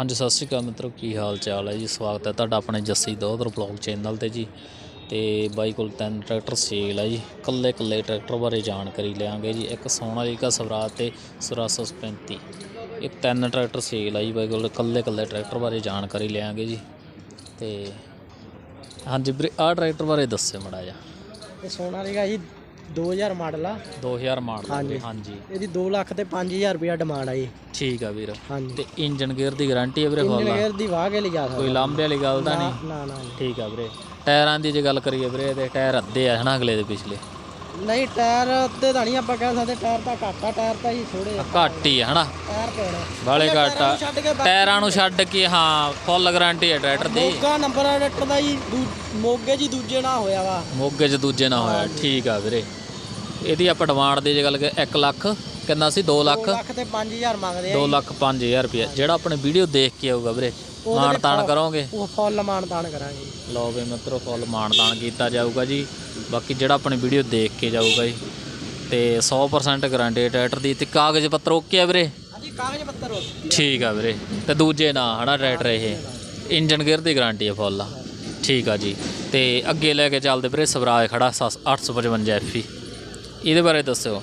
ਹਾਂਜੀ, ਸਤਿ ਸ਼੍ਰੀ ਅਕਾਲ ਮਿੱਤਰੋ, ਕੀ ਹਾਲ ਚਾਲ ਹੈ ਜੀ? ਸਵਾਗਤ ਹੈ ਤੁਹਾਡਾ ਆਪਣੇ ਜੱਸੀ ਦੋਦਰ ਬਲੌਗ ਚੈਨਲ ਤੇ ਜੀ। ਤੇ ਬਾਈ ਕੋਲ ਤਿੰਨ ਟਰੈਕਟਰ ਸੇਲ ਹੈ ਜੀ। ਕੱਲੇ ਕੱਲੇ ਟਰੈਕਟਰ ਬਾਰੇ ਜਾਣਕਾਰੀ ਲਿਆਂਗੇ ਜੀ। ਇੱਕ ਸੋਨਾਲੀਕਾ ਸਵਰਾਜ ਤੇ 735 ਇਹ ਤਿੰਨ ਟਰੈਕਟਰ ਸੇਲ ਹੈ ਜੀ ਬਾਈ ਕੋਲ। ਕੱਲੇ ਕੱਲੇ ਟਰੈਕਟਰ ਬਾਰੇ ਜਾਣਕਾਰੀ ਲਿਆਂਗੇ ਜੀ। ਤੇ ਹਾਂਜੀ ਵੀਰੇ, ਆਹ ਟਰੈਕਟਰ ਬਾਰੇ ਦੱਸਿਓ ਮੜਾ ਜਾ ਇਹ ਸੋਨਾਲੀਕਾ ਜੀ 2000 ਮਾਡਲ ਆ। 2000 ਮਾਡਲ ਹਾਂਜੀ। ਹਾਂਜੀ। ਇਹਦੀ 2 ਲੱਖ ਤੇ 5000 ਰੁਪਇਆ ਡਿਮਾਂਡ ਆ ਜੀ। ਠੀਕ ਆ ਵੀਰ। ਹਾਂਜੀ। ਤੇ ਇੰਜਨ ਗੇਅਰ ਦੀ ਗਾਰੰਟੀ ਹੈ ਵੀਰੇ ਫੁੱਲ ਇੰਜਨ ਦੀ ਵਾਹ ਕੇ ਲਿਜਾ ਕੋਈ ਸਕਦਾ ਲਾਂਬੇ ਵਾਲੀ ਗੱਲ ਤਾਂ ਨਹੀਂ? ਨਾ ਨਾ ਠੀਕ ਆ ਵੀਰੇ। ਟਾਇਰਾਂ ਦੀ ਜੇ ਗੱਲ ਕਰੀਏ ਵੀਰੇ ਤੇ ਟਾਇਰ ਅੱਧੇ ਆ ਹਨਾ ਅਗਲੇ ਦੇ ਪਿਛਲੇ। ਨਹੀਂ ਟਾਇਰ ਤੇ ਤਾਂ ਨਹੀਂ ਆਪਾਂ ਕਹਿ ਸਕਦੇ ਟਾਇਰ ਤਾਂ ਘੱਟ ਆ ਟਾਇਰ ਤਾਂ ਹੀ ਥੋੜੇ ਘੱਟ ਹੀ ਆ ਹਨਾ? ਟਾਇਰ ਪੈਣਾ ਵਾਲੇ ਘੱਟ ਆ। ਟਾਇਰਾਂ ਨੂੰ ਛੱਡ ਕੇ ਹਾਂ ਫੁੱਲ ਗਾਰੰਟੀ ਹੈ ਟਰੈਕਟਰ ਦੀ। ਮੋਗਾ ਨੰਬਰ ਆ ਟਰੈਕਟਰ ਦਾ ਜੀ ਮੋਗੇ ਜੀ ਦੂਜੇ ਨਾਲ ਹੋਇਆ ਵਾ। ਮੋਗੇ 'ਚ ਦੂਜੇ ਨਾ ਹੋਇਆ। ਠੀਕ ਆ ਵੀਰੇ। ਇਹਦੀ ਆਪਾਂ ਡਿਮਾਂਡ ਦੀ ਜੇ ਗੱਲ ਕਰੀਏ 1 ਲੱਖ ਕਿੰਨਾ ਸੀ? 2 ਲੱਖ? 2 ਲੱਖ ਤੇ 5000 ਮੰਗਦੇ ਆ 2 ਲੱਖ 5000 ਰੁਪਏ ਜਿਹੜਾ ਆਪਣੇ ਵੀਡੀਓ ਦੇਖ ਕੇ ਆਊਗਾ ਵੀਰੇ ਮਾਣ ਤਾਣ ਕਰੋਗੇ? ਉਹ ਫੁੱਲ ਮਾਨਤਾਨ ਕਰਾਂਗੇ। ਲਓ ਵੀ ਮਿੱਤਰੋ ਫੁੱਲ ਮਾਣਦਾਨ ਕੀਤਾ ਜਾਊਗਾ ਜੀ। ਬਾਕੀ ਜਿਹੜਾ ਆਪਣੀ ਵੀਡੀਓ ਦੇਖ ਕੇ ਜਾਊਗਾ ਜੀ। ਤੇ 100% ਗਾਰੰਟੀ ਟਰੈਕਟਰ ਦੀ। ਤੇ ਕਾਗਜ਼ ਪੱਤਰ ਓਕੇ ਆ ਵੀਰੇ? ਹਾਂਜੀ ਕਾਗਜ਼ ਪੱਤਰ ਹੋ ਠੀਕ ਆ ਵੀਰੇ। ਤੇ ਦੂਜੇ ਨਾ ਹਨਾ ਟਰੈਕਟਰ ਇਹ। ਇੰਜਨ ਗੇਅਰ ਦੀ ਗਾਰੰਟੀ ਆ ਫੁੱਲ ਆ। ਠੀਕ ਆ ਜੀ। ਤੇ ਅੱਗੇ ਲੈ ਕੇ ਚੱਲਦੇ ਵੀਰੇ ਸਵਰਾਜ ਖੜਾ 855 ਐਫੀ ਇਹਦੇ ਬਾਰੇ ਦੱਸਿਓ।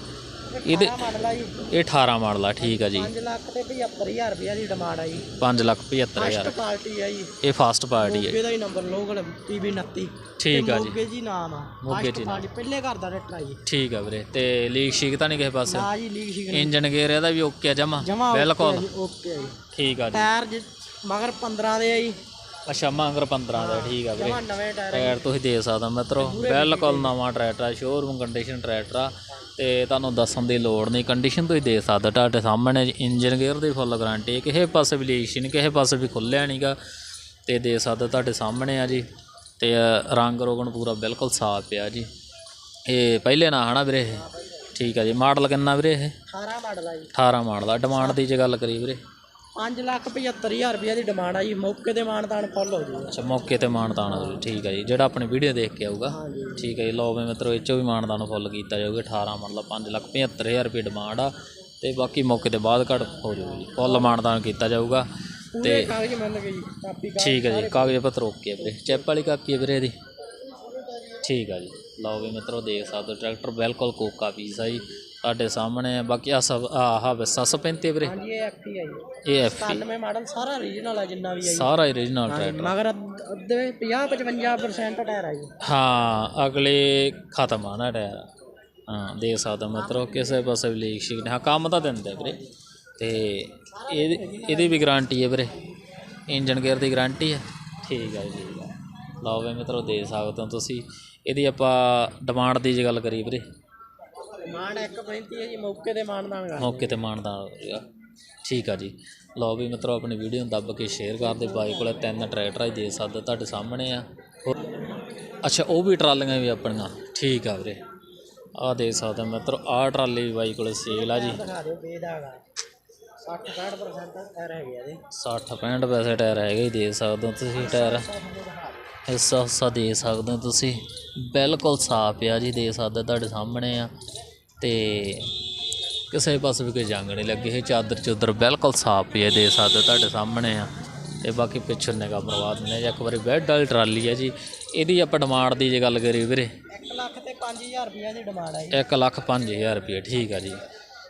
ਇਹਦੇ ਮਾਡਲ ਆ ਜੀ ਇਹ 18 ਮਾਡਲ ਆ ਠੀਕ ਆ ਜੀ। 5 ਲੱਖ ਤੇ 75000 ਰੁਪਇਆ ਦੀ ਡਿਮਾਂਡ ਆ ਜੀ। 5 ਲੱਖ 75000 ਫਸਟ ਪਾਰਟੀ ਆ ਜੀ। ਇਹ ਫਾਸਟ ਪਾਰਟੀ ਹੈ ਮੋਗੇ ਦਾ ਹੀ ਨੰਬਰ ਲੋਕਲ ਪੀਬੀ 29 ਠੀਕ ਆ ਜੀ। ਮੋਗੇ ਜੀ ਨਾਮ ਆ। ਮੋਗੇ ਜੀ ਪਾਰਟੀ ਪਹਿਲੇ ਘਰ ਦਾ ਟਰੈਕਟਰ ਆ ਜੀ। ਠੀਕ ਆ ਵੀਰੇ। ਤੇ ਲੀਕ ਸ਼ੀਕ ਤਾਂ ਨਹੀਂ ਕਿਸੇ ਪਾਸੇ? ਨਾ ਜੀ ਲੀਕ ਸ਼ੀਕ ਇੰਜਨ ਗੇਅਰ ਇਹਦਾ ਵੀ ਓਕੇ ਆ ਜਮਾ? ਬਿਲਕੁਲ। ਓਕੇ ਆ ਜੀ। ਠੀਕ ਆ ਜੀ। ਟਾਇਰ ਮਗਰ 15 ਦੇ ਆ ਜੀ। ਅੱਛਾ ਮੰਗਰ 15 ਦਾ ਠੀਕ ਆ ਵੀਰੇ। ਜਮਾ ਨਵੇਂ ਟਾਇਰ ਟਾਇਰ ਤੁਸੀਂ ਦੇ ਸਕਦਾ ਮਿੱਤਰੋ। ਬਿਲਕੁਲ ਨਵਾਂ ਟਰੈਕਟਰ ਆ ਸ਼ੋਰੂਮ ਕੰਡੀਸ਼ਨ ਟਰੈਕਟਰ ਆ। ਤੇ ਤੁਹਾਨੂੰ ਦੱਸਣ ਦੀ ਲੋੜ ਨਹੀਂ ਕੰਡੀਸ਼ਨ ਤੁਸੀਂ ਦੇ ਸਕਦਾ ਤੁਹਾਡੇ ਸਾਹਮਣੇ ਇੰਜਨ ਗੇਅਰ ਦੀ ਫੁੱਲ ਗਾਰੰਟੀ ਕਿਸੇ ਪਾਸੇ ਵੀ ਲੀਕ ਨਹੀਂ ਕਿਸੇ ਪਾਸੇ ਵੀ ਖੁੱਲਿਆ ਨਹੀਂਗਾ ਤੇ ਦੇ ਸਕਦਾ ਤੁਹਾਡੇ ਸਾਹਮਣੇ ਆ ਜੀ। ਤੇ ਰੰਗ ਰੋਗਨ ਪੂਰਾ ਬਿਲਕੁਲ ਸਾਫ਼ ਪਿਆ ਜੀ। ਇਹ ਪਹਿਲੇ ਨਾ ਹਨਾ ਵੀਰੇ ਇਹ? ਠੀਕ ਆ ਜੀ। ਮਾਡਲ ਕਿੰਨਾ ਵੀਰੇ ਇਹ? 18 ਮਾਡਲ ਆ ਜੀ। 18 ਮਾਡਲ ਆ। ਡਿਮਾਂਡ ਦੀ ਜੇ ਗੱਲ ਕਰੀ ਵੀਰੇ। 5 ਲੱਖ 75000 ਰੁਪਇਆ ਦੀ ਡਿਮਾਂਡ ਆ ਜੀ ਮੌਕੇ ਤੇ ਮਾਨਤਾਨ ਫੁੱਲ ਹੋ ਜੂਗਾ। ਅੱਛਾ ਮੌਕੇ ਤੇ ਮਾਨਦਾਨ ਹੋਊ ਠੀਕ ਹੈ ਜੀ। ਜਿਹੜਾ ਆਪਣੀ ਵੀਡੀਓ ਦੇਖ ਕੇ ਆਊਗਾ ਹਾਂਜੀ। ਠੀਕ ਹੈ ਜੀ। ਲਓ ਵੀ ਮਿੱਤਰੋ ਇਹ 'ਚੋਂ ਵੀ ਮਾਨਦਾਨ ਫੁੱਲ ਕੀਤਾ ਜਾਊਗਾ 18 ਮਤਲਬ 5 ਲੱਖ 75000 ਰੁਪਏ ਡਿਮਾਂਡ ਆ। ਤੇ ਬਾਕੀ ਮੌਕੇ ਤੇ ਬਾਅਦ ਘੱਟ ਹੋ ਜਾਊਗਾ ਜੀ। ਫੁੱਲ ਮਾਨਦਾਨ ਕੀਤਾ ਜਾਊਗਾ। ਪੂਰੇ ਕਾਗਜ਼ ਮੰਨ ਗਏ ਜੀ ਕਾਪੀ ਕਾ ਠੀਕ ਹੈ ਜੀ ਕਾਗਜ਼। ਪੱਤਰ ਓਕੇ ਆ ਵੀਰੇ। ਚੈਪ ਵਾਲੀ ਕਾਪੀ ਹੈ ਵੀਰੇ ਇਹਦੀ। ਠੀਕ ਆ ਜੀ। ਲਓ ਵੀ ਮਿੱਤਰੋ ਦੇਖ ਸਕਦੇ ਹੋ ਟਰੈਕਟਰ ਬਿਲਕੁਲ ਕੋਕਾ ਪੀਸ ਆ ਜੀ। ਤੁਹਾਡੇ ਸਾਹਮਣੇ ਆ ਬਾਕੀ ਆ ਸਭ ਆਹ 735 ਵੀਰੇ। ਹਾਂਜੀ ਇਹ ਐਫ ਆ ਜੀ। ਇਹ ਐਫ 97 ਮਾਡਲ ਸਾਰਾ ਓਰੀਜਨਲ ਆ ਜਿੰਨਾ ਵੀ ਆ ਜੀ। ਸਾਰਾ ਓਰੀਜਨਲ ਟਰੈਕਟਰ ਮਗਰ ਅੱਧ- ਅੱਧੇ 50 55% ਟਾਇਰ ਆ ਜੀ। ਹਾਂ ਅਗਲੇ ਖਤਮ ਆ ਨਾ ਟਾਇਰ ਹਾਂ ਦੇਖ ਸਕਦਾ ਮਿੱਤਰੋ ਕਿਸੇ ਪਾਸੇ ਵੀ ਲੀਕ ਸ਼ੀਕ ਨਹੀਂ। ਹਾਂ ਕੰਮ ਤਾਂ ਦਿੰਦੇ ਵੀਰੇ। ਤੇ ਇਹਦੀ ਇਹਦੀ ਵੀ ਗਾਰੰਟੀ ਹੈ ਵੀਰੇ। ਇੰਜਨ ਗੇਅਰ ਦੀ ਗਾਰੰਟੀ ਹੈ ਠੀਕ ਹੈ ਜੀ ਹੈ ਲਓ ਵੀ ਮਿੱਤਰੋ ਦੇ ਸਕਦੇ ਹੋ ਤੁਸੀਂ। ਇਹਦੀ ਆਪਾਂ ਡਿਮਾਂਡ ਦੀ ਜੇ ਗੱਲ ਕਰੀਏ ਵੀਰੇ। ਮਾਨ 135 ਹੈ ਜੀ ਮੌਕੇ ਤੇ ਮਾਨਦਾਨ ਕਰ ਮੌਕੇ ਤੇ ਮਾਣਦਾ ਹੋਵੇਗਾ ਠੀਕ ਆ ਜੀ। ਲਓ ਵੀ ਮਿੱਤਰੋ ਆਪਣੀ ਵੀਡੀਓ ਨੂੰ ਦੱਬ ਕੇ ਸ਼ੇਅਰ ਕਰ ਦੇ ਬਾਈ ਕੋਲੇ ਤਿੰਨ ਟਰੈਕਟਰ ਹੀ ਦੇ ਸਕਦੇ ਤੁਹਾਡੇ ਸਾਹਮਣੇ ਆ। ਅੱਛਾ ਉਹ ਵੀ ਟਰਾਲੀਆਂ ਵੀ ਆਪਣੀਆਂ। ਠੀਕ ਆ ਵੀਰੇ। ਆਹ ਦੇ ਸਕਦੇ ਮਿੱਤਰੋ ਆਹ ਟਰਾਲੀ ਵੀ ਬਾਈ ਕੋਲੇ ਸੇਲ ਆ ਜੀ। ਦਿਖਾ ਦਿਓ ਬੇਦਾਗਾ 60 60% ਟਾਇਰ ਹੈਗੇ ਆ ਇਹਦੇ 60 65 ਪੈਸੇ ਟਾਇਰ ਹੈਗੇ ਹੀ ਦੇ ਸਕਦੇ ਹੋ ਤੁਸੀਂ ਟਾਇਰ ਹਿੱਸਾ ਹਿੱਸਾ ਦੇ ਸਕਦੇ ਹੋ ਤੁਸੀਂ। ਬਿਲਕੁਲ ਸਾਫ਼ ਆ ਜੀ ਦੇ ਸਕਦੇ ਤੁਹਾਡੇ ਸਾਹਮਣੇ ਆ। ਤੇ ਕਿਸੇ ਪਾਸੇ ਵੀ ਕੋਈ ਜੰਗ ਨਹੀਂ ਲੱਗੀ ਇਹ ਚਾਦਰ ਚੁਦਰ ਬਿਲਕੁਲ ਸਾਫ਼ ਪਈ ਹੈ ਦੇ ਸਕਦੇ ਤੁਹਾਡੇ ਸਾਹਮਣੇ ਆ। ਤੇ ਬਾਕੀ ਪਿੱਛੇ ਨਿਗਾ ਮਰਵਾ ਦਿੰਦੇ ਹਾਂ ਜੀ। ਇੱਕ ਵਾਰੀ ਬੈੱਡ ਵਾਲੀ ਟਰਾਲੀ ਹੈ ਜੀ ਇਹਦੀ ਆਪਾਂ ਡਿਮਾਂਡ ਦੀ ਜੇ ਗੱਲ ਕਰੀਏ ਵੀਰੇ। 1 ਲੱਖ ਤੇ 5000 ਰੁਪਇਆ ਦੀ ਡਿਮਾਂਡ ਆ ਜੀ 1 ਲੱਖ 5000 ਰੁਪਏ ਠੀਕ ਆ ਜੀ।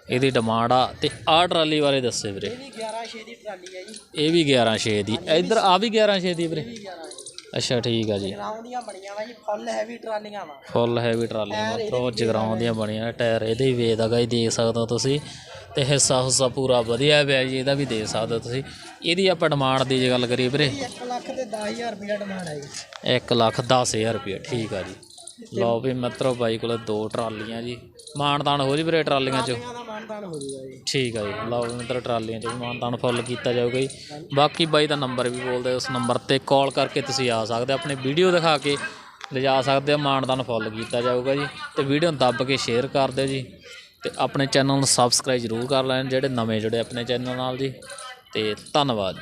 ਇਹਦੀ ਡਿਮਾਂਡ ਆ ਤੇ ਆਹ ਟਰਾਲੀ ਬਾਰੇ ਦੱਸੇ ਵੀਰੇ। ਇਹਦੀ 11 6 ਦੀ ਟਰਾਲੀ ਹੈ ਜੀ। ਇਹ ਵੀ 11 6 ਦੀ। ਇੱਧਰ ਆ ਵੀ 11 6 ਦੀ ਵੀਰੇ। 11 ਅੱਛਾ ਠੀਕ ਆ ਜੀ। ਦੀਆਂ ਬਣੀਆਂ ਵਾ ਜੀ ਫੁੱਲ ਹੈਵੀ ਟਰਾਲੀਆਂ ਵਾ। ਫੁੱਲ ਹੈਵੀ ਟਰਾਲੀਆਂ ਮਤਲਬ ਜਗਰਾਉਂ ਦੀਆਂ ਬਣੀਆਂ ਟਾਇਰ ਇਹਦੇ ਵੀ ਵੇਦ ਹੈਗਾ ਜੀ ਦੇਖ ਸਕਦੇ ਹੋ ਤੁਸੀਂ। ਤੇ ਹਿੱਸਾ ਹੁੱਸਾ ਪੂਰਾ ਵਧੀਆ ਪਿਆ ਜੀ ਇਹਦਾ ਵੀ ਦੇਖ ਸਕਦੇ ਹੋ ਤੁਸੀਂ। ਇਹਦੀ ਆਪਾਂ ਡਿਮਾਂਡ ਦੀ ਜੇ ਗੱਲ ਕਰੀਏ ਵੀਰੇ। 1 ਲੱਖ ਤੇ 10000 ਰੁਪਇਆ ਡਿਮਾਂਡ ਜੀ। 1 ਲੱਖ 10000 ਰੁਪਏ ਠੀਕ ਆ ਜੀ। ਲਓ ਵੀ ਮਿੱਤਰੋ ਬਾਈ ਕੋਲ ਦੋ ਟਰਾਲੀਆਂ ਜੀ। ਮਾਨਦਾਨ ਹੋ ਜੀ ਵੀਰੇ ਟਰਾਲੀਆਂ 'ਚ? ਟਰਾਲੀਆਂ ਹੋ ਜੂਗਾ ਜੀ। ਠੀਕ ਆ ਜੀ। ਲਓ ਵੀ ਮਿੱਤਰੋ ਟਰਾਲੀਆਂ 'ਚ ਵੀ ਮਾਨਦਾਨ ਫੁੱਲ ਕੀਤਾ ਜਾਊਗਾ ਜੀ। ਬਾਕੀ ਬਾਈ ਦਾ ਨੰਬਰ ਵੀ ਬੋਲਦੇ ਉਸ ਨੰਬਰ ਤੇ ਕਾਲ ਕਰਕੇ ਤੁਸੀਂ ਆ ਸਕਦੇ ਹੋ, ਆਪਣੇ ਵੀਡੀਓ ਦਿਖਾ ਕੇ ਲਿਜਾ ਸਕਦੇ ਹੋ। ਮਾਨਦਾਨ ਫੁੱਲ ਕੀਤਾ ਜਾਊਗਾ ਜੀ। ਤੇ ਵੀਡੀਓ ਨੂੰ ਦੱਬ ਕੇ ਸ਼ੇਅਰ ਕਰ ਦਿਓ ਜੀ। ਤੇ ਆਪਣੇ ਚੈਨਲ ਨੂੰ ਸਬਸਕ੍ਰਾਈਬ ਜ਼ਰੂਰ ਕਰ ਲੈਣ ਜਿਹੜੇ ਨਵੇਂ ਜੁੜੇ ਆਪਣੇ ਚੈਨਲ ਨਾਲ ਜੀ। ਤੇ ਧੰਨਵਾਦ